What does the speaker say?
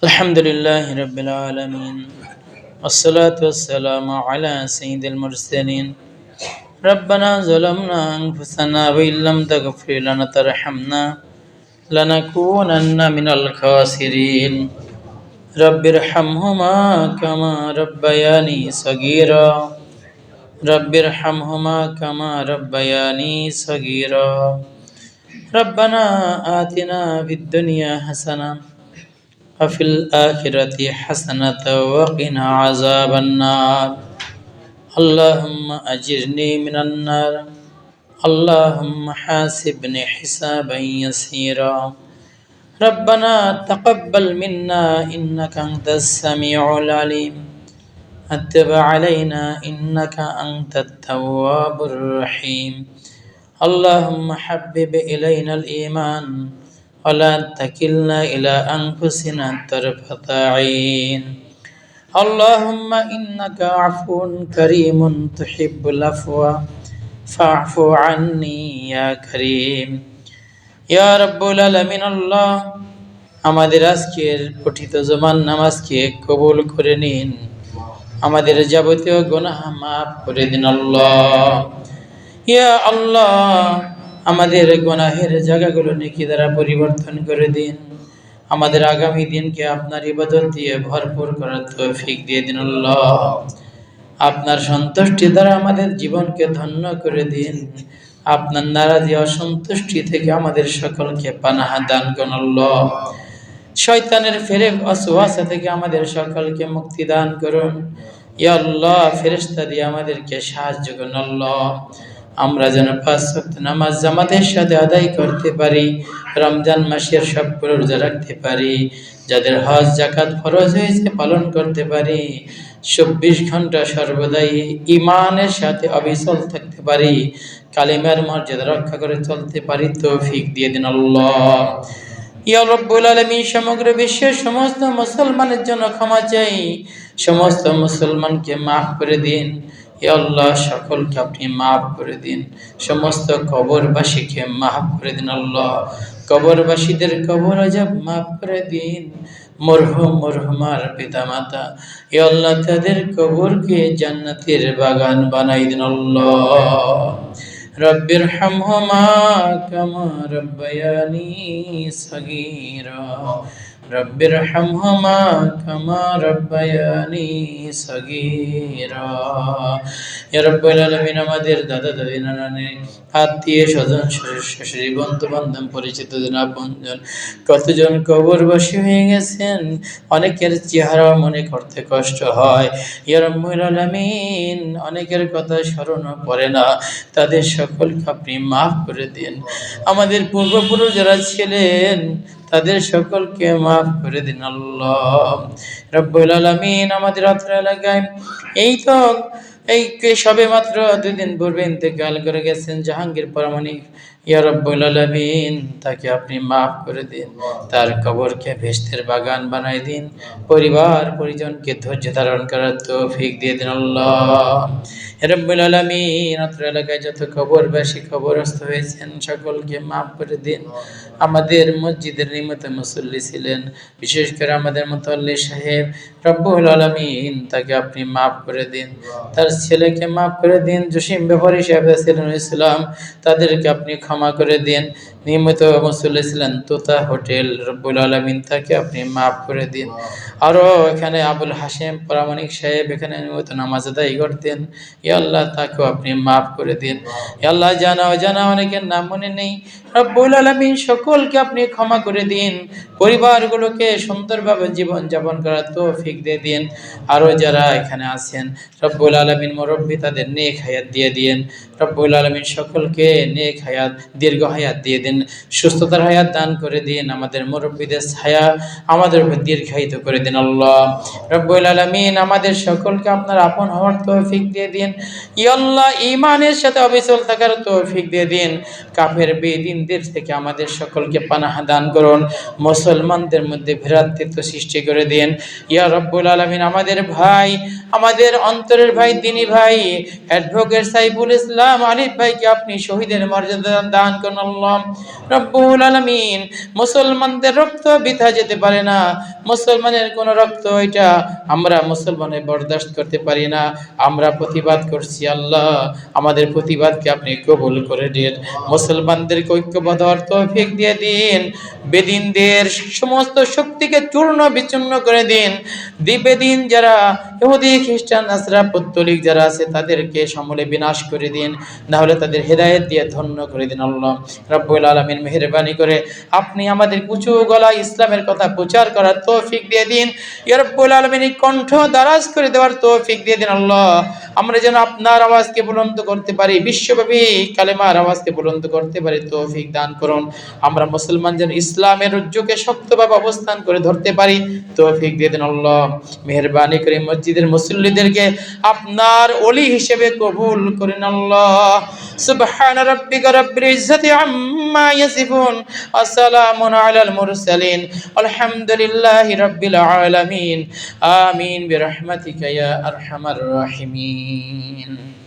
الحمد لله رب العالمين. والصلاة والسلام على سيد المرسلين. ربنا ظلمنا أنفسنا وإن لم تغفر لنا ترحمنا لنكونن من الخاسرين. رب ارحمهما كما ربياني صغيرا. رب ارحمهما كما ربياني صغيرا. ربنا آتنا في الدنيا حسنة وفي الآخرة حسنة وقنا عذاب النار. اللهم أجرني من النار. اللهم حاسبني حسابا يسيرا. ربنا تقبل منا إنك أنت السميع العليم. أتب علينا إنك أنت التواب الرحيم. اللهم حبب إلينا الإيمان. ولا تكلنا إلى أنفسنا طرفة عين اللهم إنك عفو كريم تحب العفو فاعف عني يا كريم ইয়া রব্বুল আলামিন আল্লাহ আমাদের আজকের পঠিত জমান নামাজকে কবুল করে নিন আমাদের যাবতীয় গুনাহ মাফ করে দিন আল্লাহ ইয়া আল্লাহ আমাদের গুনাহের জায়গাগুলো নেকি দ্বারা পরিবর্তন করে দিন। আমাদের আগামী দিনকে আপনার ইবাদত দিয়ে ভরপুর করার তৌফিক দিয়ে দিন আল্লাহ। আপনার সন্তুষ্টি দ্বারা আমাদের জীবনকে ধন্য করে দিন। আপনার নারাজি অসন্তুষ্টি থেকে আমাদের সকলকে পানাহা দান করুন আল্লাহ। শয়তানের ফেরে অসুয়াশা থেকে আমাদের সকলকে মুক্তি দান করুন। ইয়া আল্লাহ, ফেরেশতা দিয়ে আমাদেরকে সাহায্য করুন আল্লাহ। আমরা যেন পাঁচ ওয়াক্ত নামাজ জামাতের সাথে আদায় করতে পারি, রমজান মাসের সব রোজা রাখতে পারি, যাদের হজ জাকাত ফরজ হয়েছে পালন করতে পারি, চব্বিশ ঘণ্টা সর্বদাই ইমানের সাথে অবিচল থাকতে পারি, কালিমার মর্যাদা রক্ষা করে চলতে পারি, তৌফিক দিয়ে দিন আল্লাহ। ইয়া রব্বুল আলামিন, সমগ্র বিশ্বের সমস্ত মুসলমানের জন্য ক্ষমা চাই, সমস্ত মুসলমানকে মাফ করে দিন। আল্লাহ, সকলকে আপনি মাফ করে দিন। সমস্ত কবরবাসীকে মাফ করে দিন আল্লাহ। কবরবাসীদের কবর আজাব মাফ করে দিন। মরহ মরহমার পিতা মাতা এ আল্লাহ, তাদের কবরকে জান্নাতের বাগান বানাই দিন আল্লাহ। রব্বির হামহমা কামা রব্বায়ানি সগীরা। رب ارحمهما كما ربياني صغيرا يا رب العالمين আমাদের দাদা দাদি নানানি আত্মীয় স্বজন শাশুড়ি বন্ধু বান্ধব পরিচিত জন আপনজন কতজন কবরবাসী হয়ে গেছেন অনেকের চেহারা মনে করতে কষ্ট হয় ইয়া রব্বুল আলামিন অনেকের কথা স্মরণ পড়ে না তাদের সকলকে আপনি মাফ করে দিন আমাদের পূর্বপুরুষ যারা ছিলেন তাদের সকলকে মাফ করে দিন আল্লাহ। রব্বুল আলমিন আমাদের অত্র এলাকায় এই তো, এই সবে মাত্র দুদিন পূর্বে ইন্তেকাল করে গেছেন জাহাঙ্গীর পরামানিক তাকে আপনি মাফ করে দিন। তার কবরকে ভেস্তের বাগান বানাই দিন। পরিবার, পরিজনকে ধৈর্য ধারণ করার তৌফিক দিয়ে দিন আল্লাহ। রব্বুল অত্র এলাকায় যত কবরস্থ হয়েছেন, সকলকে করে দিন। আমাদের মসজিদের নিয়মিত মুসল্লি ছিলেন, বিশেষ করে আমাদের মুতল্লি সাহেব রব্বুল আলমিন, তাকে আপনি মাফ করে দিন। তার ছেলেকে মাফ করে দিন। জসিম ব্যাপারী সাহেব ছিলেন ইসলাম তাদেরকে আপনি ক্ষমা করে দিন। নিয়মিত মুসল্লি ছিলেন তোতা হোটেল রব্বুল আলমিন, তাকে আপনি মাফ করে দিন। আরও এখানে আবুল হাসেম প্রামাণিক সাহেব এখানে নিয়মিত নামাজ আদায় করতেন। আল্লাহ, তাকেও আপনি মাফ করে দিন। আল্লাহ, জানা অজানা অনেকের নাম মনে নেই। রব্বুল আলমিন সকলকে আপনি ক্ষমা করে দিন। পরিবারগুলোকে সুন্দরভাবে জীবন যাপন করার তৌফিক দিয়ে দিন। আরও যারা এখানে আছেন, রব্বুল আলমিন মুরব্বী তাদের নেক হায়াত দিয়ে দিন রব্বুল আলমিন সকলকে নেক হায়াত দীর্ঘ হায়াত দিয়ে দিন, সুস্থতার হায়াত দান করে দিন, আমাদের মুরব্বীদের ছায়া আমাদের উপর দীর্ঘায়িত করে দিন আল্লাহ। রব্বুল আলমিন আমাদের সকলকে আপনার আপন হওয়ার তৌফিক দিয়ে দিন। ইয়াল্লাহ ইমানের সাথে অবিচল থাকার তৌফিক দিয়ে দিন। কাফের বেদিনদের থেকে আমাদের সকলকে পানাহ দান করুন। মুসলমানদের মধ্যে ভ্রাতৃত্ব সৃষ্টি করে দিন। ইয়া রব্বুল আলমিন আমাদের ভাই আমাদের অন্তরের ভাই, দিনী ভাই অ্যাডভোকেট সাইফুল ইসলাম, আলিফ ভাইকে আপনি শহীদের মর্যাদা দান করুন আল্লাহ। রব্বুল আলামিন, মুসলমানদের রক্ত বৃথা যেতে পারে না। মুসলমানের কোন রক্ত এটা আমরা মুসলমানের বরদাস্ত করতে পারি না। আমরা প্রতিবাদ করছি আল্লাহ। আমাদের প্রতিবাদকে আপনি কবুল করে দিন মুসলমানদেরকে ঐক্যবদ্ধ তৌফিক দিয়ে দিন। বেদিনদের সমস্ত শক্তিকে চূর্ণ বিচূর্ণ করে দিন। দিবেদিন যারা ইহুদি, খ্রিস্টান, নাসরা, পুত্তলিক যারা আছে, তাদেরকে সমলে বিনাশ করে দিন। না হলে তাদের হেদায়ত দিয়ে ধন্য করে দিন আল্লাহ। রব্বুল আলমিন মেহরবানি করে আপনি আমাদের উঁচু গলা ইসলামের কথা প্রচার করার তৌফিক দিয়ে দিন। ইয়ারব্বুল আলমিন কণ্ঠ দারাজ করে দেওয়ার তৌফিক দিয়ে দিন আল্লাহ। আমরা যেন আপনার আওয়াজকে বুলন্দ করতে পারি, বিশ্বব্যাপী কালেমার আওয়াজকে বুলন্দ করতে পারি, তৌফিক দান করুন। আমরা মুসলমান যেন ইসলামের উজ্জুকে শক্তভাবে অবস্থান করে ধরতে পারি, তৌফিক দিয়ে দিন আল্লাহ। মেহরবানি করে মসজিদের মুসল্লিদেরকে আপনার অলি হিসেবে কবুল করেন আল্লাহ। سبحان ربك رب العزة عما يصفون السلام على المرسلين الحمد لله رب العالمين آمين برحمتك يا أرحم الراحمين